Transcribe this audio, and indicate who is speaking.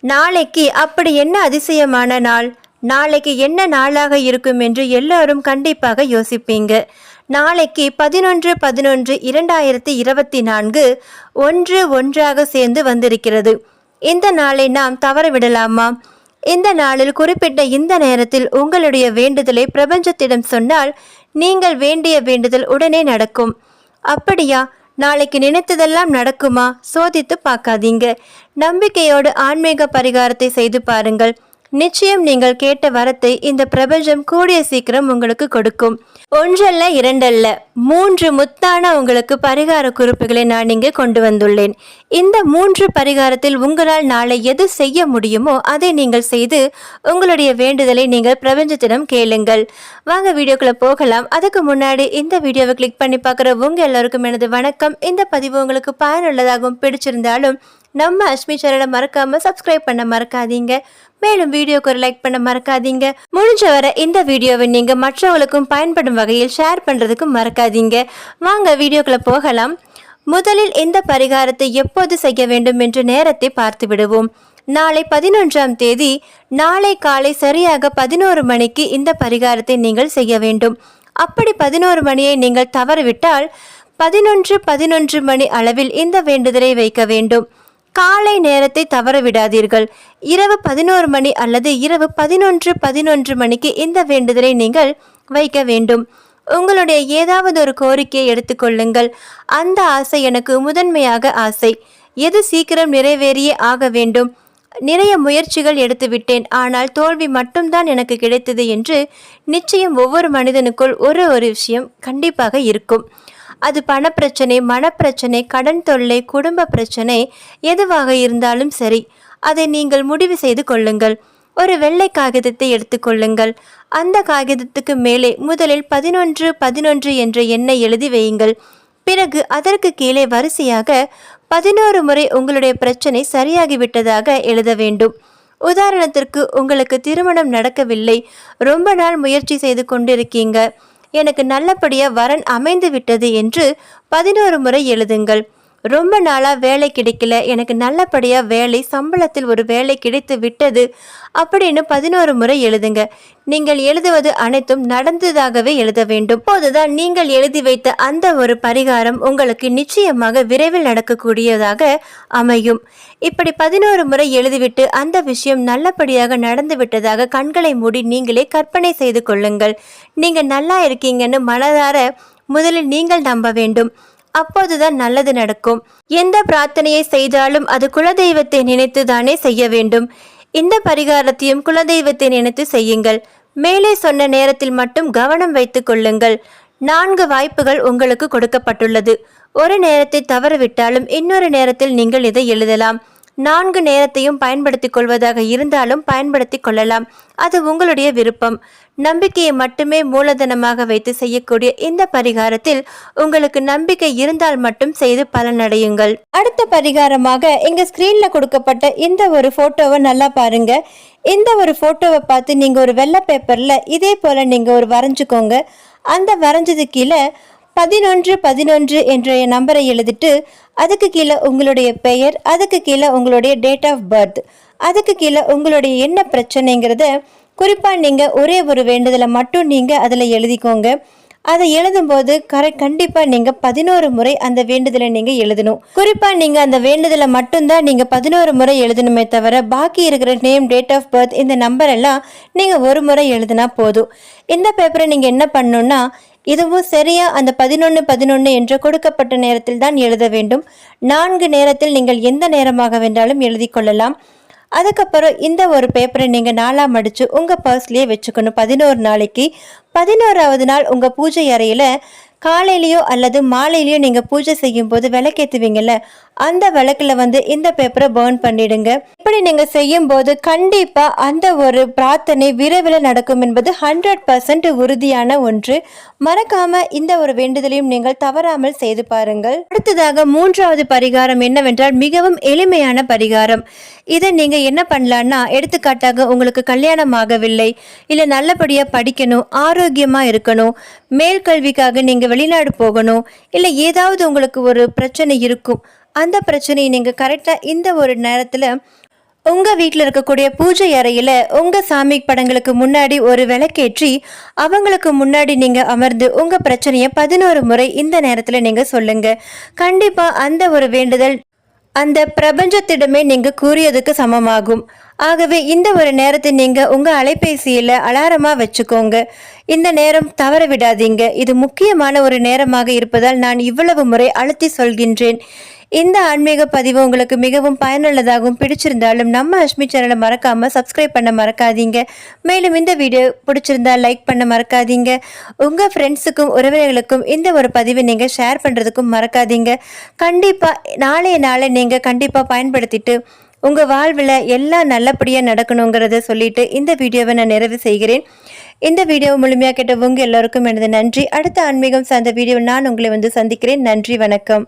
Speaker 1: நாளைக்கு அப்படி என்ன அதிசயமான நாள்? நாளைக்கு என்ன நாளாக இருக்கும் என்று எல்லாரும் கண்டிப்பாக யோசிப்பீங்க. நாளைக்கு பதினொன்று பதினொன்று இரண்டாயிரத்தி இருபத்தி நான்கு ஒன்று ஒன்றாக சேர்ந்து வந்திருக்கிறது. இந்த நாளை நாம் தவறவிடலாமா? இந்த நாளில் குறிப்பிட்ட இந்த நேரத்தில் உங்களுடைய வேண்டுதலை பிரபஞ்சத்திடம் சொன்னால் நீங்கள் வேண்டிய வேண்டுதல் உடனே நடக்கும். அப்படியா? நாளைக்கு நினைத்ததெல்லாம் நடக்குமா? சோதித்து பார்க்காதீங்க. நம்பிக்கையோடு ஆன்மீக பரிகாரத்தை செய்து பாருங்கள். நிச்சயம் நீங்கள் கேட்ட வரத்தை இந்த பிரபஞ்சம் கூடிய சீக்கிரம் உங்களுக்கு கொடுக்கும். ஒன்றல்ல இரண்டல்ல மூன்று முத்தான உங்களுக்கு பரிகார குறிப்புகளை நான் இங்கே கொண்டு வந்துள்ளேன். இந்த மூன்று பரிகாரத்தில் உங்களால் நாளை எது செய்ய முடியுமோ அதை நீங்கள் செய்து உங்களுடைய வேண்டுதலை நீங்கள் பிரபஞ்சத்திடம் கேளுங்கள். வாங்க வீடியோக்குள்ளே போகலாம். அதுக்கு முன்னாடி இந்த வீடியோவை கிளிக் பண்ணி பார்க்குற உங்கள் எல்லாருக்கும் எனது வணக்கம். இந்த பதிவு உங்களுக்கு பயனுள்ளதாகவும் பிடிச்சிருந்தாலும் நம்ம அஸ்மி சேனலை மறக்காம சப்ஸ்கிரைப் பண்ண மறக்காதீங்க. மேலும் வீடியோக்கு ஒரு லைக் பண்ண மறக்காதீங்க. முடிஞ்ச வரை இந்த வீடியோவை நீங்க மற்றவங்களுக்கும் பயன்படும் வகையில் ஷேர் பண்றதுக்கும் மறக்காதீங்க. வாங்க வீடியோக்குள்ள போகலாம். முதலில் இந்த பரிகாரத்தை எப்போது செய்ய வேண்டும் என்ற நேரத்தை பார்த்து விடுவோம். நாளை பதினொன்றாம் தேதி நாளை காலை சரியாக பதினோரு மணிக்கு இந்த பரிகாரத்தை நீங்கள் செய்ய வேண்டும். அப்படி பதினோரு மணியை நீங்கள் தவறவிட்டால் பதினொன்று பதினொன்று மணி அளவில் இந்த வேண்டுதலை வைக்க வேண்டும். காலை நேரத்தை தவற விடாதீர்கள். இரவு பதினோரு மணி அல்லது இரவு பதினொன்று பதினொன்று மணிக்கு இந்த வேண்டுதலை நீங்கள் வைக்க வேண்டும். உங்களுடைய ஏதாவது ஒரு கோரிக்கையை எடுத்துக்கொள்ளுங்கள் அந்த ஆசை எனக்கு முதன்மையாக ஆசை. எது சீக்கிரம் நிறைவேறியே ஆக வேண்டும். நிறைய முயற்சிகள் எடுத்துவிட்டேன். ஆனால் தோல்வி மட்டும்தான் எனக்கு கிடைத்தது என்று நிச்சயம் ஒவ்வொரு மனிதனுக்குள் ஒரு ஒரு விஷயம் கண்டிப்பாக இருக்கும். அது பணப்பிரச்சனை மனப்பிரச்சனை கடன் தொல்லை குடும்ப பிரச்சனை எதுவாக இருந்தாலும் சரி அதை நீங்கள் முடிவு செய்து கொள்ளுங்கள். ஒரு வெள்ளை காகிதத்தை எடுத்துக்கொள்ளுங்கள் அந்த காகிதத்துக்கு மேலே முதலில் பதினொன்று பதினொன்று என்ற எண்ணை எழுதி வையுங்கள். பிறகு அதற்கு கீழே வரிசையாக பதினோரு முறை உங்களுடைய பிரச்சனை சரியாகிவிட்டதாக எழுத வேண்டும். உதாரணத்திற்கு உங்களுக்கு திருமணம் நடக்கவில்லை. ரொம்ப நாள் முயற்சி செய்து கொண்டிருக்கீங்க. எனக்கு நல்லபடியாக வரன் அமைந்து விட்டது என்று பதினோரு முறை எழுதுங்கள். ரொம்ப நாளாக வேலை கிடைக்கல. எனக்கு நல்லபடியாக வேலை சம்பளத்தில் ஒரு வேலை கிடைத்து விட்டது அப்படின்னு பதினோரு முறை எழுதுங்க. நீங்கள் எழுதுவது அனைத்தும் நடந்ததாகவே எழுத வேண்டும். போதுதான் நீங்கள் எழுதி வைத்த அந்த ஒரு பரிகாரம் உங்களுக்கு நிச்சயமாக விரைவில் நடக்கக்கூடியதாக அமையும். இப்படி பதினோரு முறை எழுதிவிட்டு அந்த விஷயம் நல்லபடியாக நடந்து விட்டதாக கண்களை மூடி நீங்களே கற்பனை செய்து கொள்ளுங்கள். நீங்கள் நல்லா இருக்கீங்கன்னு மனதார முதலில் நீங்கள் நம்ப வேண்டும். அப்போதுதான் நல்லது நடக்கும். எந்த பிரார்த்தனையை செய்தாலும் அது குலதெய்வத்தை நினைத்து தானே செய்ய வேண்டும். இந்த பரிகாரத்தையும் குலதெய்வத்தை நினைத்து செய்யுங்கள். மேலே சொன்ன நேரத்தில் மட்டும் கவனம் வைத்துக் கொள்ளுங்கள். நான்கு வாய்ப்புகள் உங்களுக்கு கொடுக்கப்பட்டுள்ளது. ஒரு நேரத்தை தவறவிட்டாலும் இன்னொரு நேரத்தில் நீங்கள் இதை எழுதலாம். நான்கு நேரத்தையும் பயன்படுத்திக் கொள்வதாக இருந்தாலும் பயன்படுத்திக் கொள்ளலாம். அது உங்களுடைய விருப்பம். நம்பிக்கையை மட்டுமே மூலதனமாக வைத்து செய்யக்கூடிய இந்த பரிகாரத்தில் உங்களுக்கு நம்பிக்கை இருந்தால் மட்டும் செய்து பலனடையுங்கள் அடுத்த பரிகாரமாக இங்க ஸ்கிரீன்ல கொடுக்கப்பட்ட இந்த ஒரு போட்டோவை நல்லா பாருங்க. இந்த ஒரு போட்டோவை பார்த்து நீங்க ஒரு வெள்ளை பேப்பர்ல இதே போல நீங்க ஒரு வரைஞ்சுக்கோங்க. அந்த வரைஞ்சது கீழே பதினொன்று பதினொன்று என்ற நம்பரை எழுதிட்டு அதுக்கு கீழே உங்களுடைய பெயர் அதுக்கு கீழே உங்களுடைய டேட் ஆஃப் பர்த் அதுக்கு கீழே உங்களுடைய என்ன பிரச்சனைங்கிறத குறிப்பாக நீங்கள் ஒரே ஒரு வேண்டுதலை மட்டும் நீங்கள் அதில் எழுதிக்கோங்க. அதை எழுதும்போது கரெக்ட் கண்டிப்பாக நீங்கள் பதினோரு முறை அந்த வேண்டுதலை நீங்கள் எழுதணும். குறிப்பாக நீங்கள் அந்த வேண்டுதலை மட்டும்தான் நீங்கள் பதினோரு முறை எழுதணுமே தவிர பாக்கி இருக்கிற நேம் டேட் ஆஃப் பர்த் இந்த நம்பர் எல்லாம் நீங்கள் ஒரு முறை எழுதினா போதும். இந்த பேப்பரை நீங்கள் என்ன பண்ணணும்னா இதுவும் சரியா அந்த பதினொன்று பதினொன்று என்று கொடுக்கப்பட்ட நேரத்தில் தான் எழுத வேண்டும். நான்கு நேரத்தில் நீங்கள் எந்த நேரமாக வேண்டாலும் எழுதி கொள்ளலாம். அதுக்கப்புறம் இந்த ஒரு பேப்பரை நீங்கள் நாளாக மடித்து உங்கள் பர்ஸ்லேயே வச்சுக்கணும். பதினோரு நாளைக்கு. பதினோராவது நாள் உங்கள் பூஜை அறையில் காலையிலையோ அல்லது மாலையிலையோ நீங்கள் பூஜை செய்யும் போது அந்த விளக்கில் வந்து இந்த பேப்பரை பேர்ன் பண்ணிடுங்க. இப்படி நீங்கள் செய்யும் போது கண்டிப்பாக அந்த ஒரு பிரார்த்தனை விரைவில் நடக்கும் என்பது ஹண்ட்ரட் பர்சன்ட் உறுதியான ஒன்று. மறக்காமல் இந்த ஒரு வேண்டுதலையும் நீங்கள் தவறாமல் செய்து பாருங்கள். அடுத்ததாக மூன்றாவது பரிகாரம் என்னவென்றால் மிகவும் எளிமையான பரிகாரம். இதை நீங்கள் என்ன பண்ணலான்னா எடுத்துக்காட்டாக உங்களுக்கு கல்யாணம் ஆகவில்லை இல்லை நல்லபடியாக படிக்கணும் ஆரோக்கியமாக இருக்கணும் மேல் கல்விக்காக நீங்கள் வெளிநாடு போகணும் இல்லை ஏதாவது உங்களுக்கு ஒரு பிரச்சனை இருக்கும். அந்த பிரச்சனையை நீங்கள் கரெக்டாக இந்த ஒரு நேரத்தில் உங்க வீட்டில் இருக்கக்கூடிய பூஜை அறையில உங்க சாமி படங்களுக்கு முன்னாடி ஒரு விளக்கேற்றி அவங்களுக்கு முன்னாடி நீங்க அமர்ந்து உங்க பிரச்சனையை பதினோரு முறை இந்த நேரத்துல நீங்க சொல்லுங்க. கண்டிப்பா அந்த ஒரு வேண்டுதல் அந்த பிரபஞ்சத்திடமே நீங்க கூறியதுக்கு சமமாகும். ஆகவே இந்த ஒரு நேரத்தை நீங்க உங்க அலைபேசியில அலாரமா வச்சுக்கோங்க. இந்த நேரம் தவற விடாதீங்க. இது முக்கியமான ஒரு நேரமாக இருப்பதால் நான் இவ்வளவு முறை அழுத்தி சொல்கின்றேன். இந்த ஆன்மீக பதிவு உங்களுக்கு மிகவும் பயனுள்ளதாகவும் பிடிச்சிருந்தாலும் நம்ம அஷ்மி சேனலை மறக்காம சப்ஸ்கிரைப் பண்ண மறக்காதீங்க. மேலும் இந்த வீடியோ பிடிச்சிருந்தா லைக் பண்ண மறக்காதீங்க. உங்க ஃப்ரெண்ட்ஸுக்கும் உறவினர்களுக்கும் இந்த ஒரு பதிவை நீங்க ஷேர் பண்றதுக்கும் மறக்காதீங்க. கண்டிப்பா நாளைய நாளை நீங்க கண்டிப்பா பயன்படுத்திட்டு உங்க வாழ்வில் எல்லாம் நல்லபடியாக நடக்கணுங்கிறத சொல்லிட்டு இந்த வீடியோவை நான் நிறைவு செய்கிறேன். இந்த வீடியோவை முழுமையாக கேட்ட உங்க எல்லோருக்கும் எனது நன்றி. அடுத்த ஆன்மீகம் சார்ந்த வீடியோ நான் உங்களை வந்து சந்திக்கிறேன். நன்றி வணக்கம்.